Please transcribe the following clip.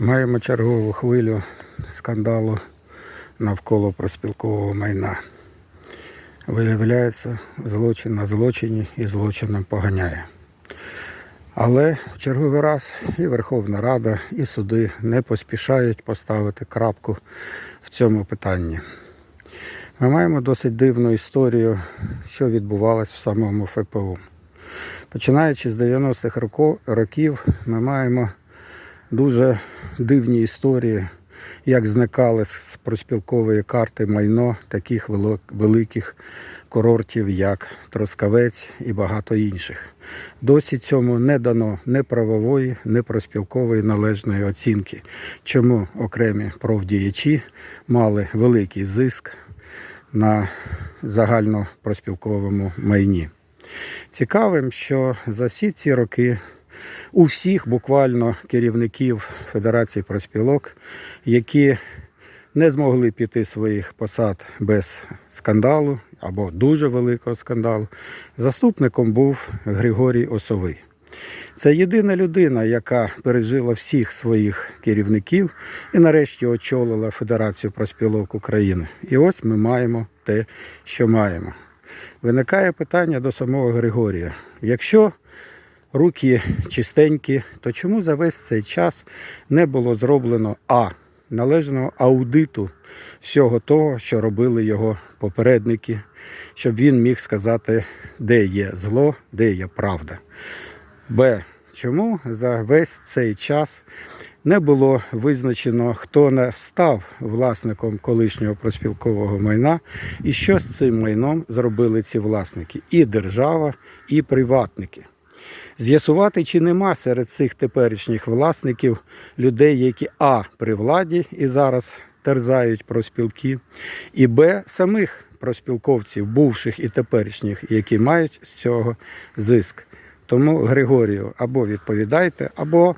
Маємо чергову хвилю скандалу навколо проспілкового майна. Виявляється, злочин на злочині і злочином поганяє. Але в черговий раз і Верховна Рада, і суди не поспішають поставити крапку в цьому питанні. Ми маємо досить дивну історію, що відбувалось в самому ФПУ. Починаючи з 90-х років, ми маємо дуже дивні історії, як зникали з проспілкової карти майно таких великих курортів, як Троскавець і багато інших. Досі цьому не дано ні правової, ні проспілкової належної оцінки, чому окремі профдіячі мали великий зиск на загальнопроспілковому майні. Цікавим, що за всі ці роки у всіх буквально керівників Федерації проспілок, які не змогли піти своїх посад без скандалу або дуже великого скандалу, заступником був Григорій Осовий. Це єдина людина, яка пережила всіх своїх керівників і нарешті очолила Федерацію проспілок України. І ось ми маємо те, що маємо. Виникає питання до самого Григорія. Якщо руки чистенькі, то чому за весь цей час не було зроблено А. Належного аудиту всього того, що робили його попередники, щоб він міг сказати, де є зло, де є правда. Б. Чому за весь цей час не було визначено, хто не став власником колишнього проспілкового майна і що з цим майном зробили ці власники і держава, і приватники. З'ясувати, чи нема серед цих теперішніх власників людей, які А при владі і зараз терзають проспілки, і Б самих проспілковців, бувших і теперішніх, які мають з цього зиск. Тому Григорію або відповідайте, або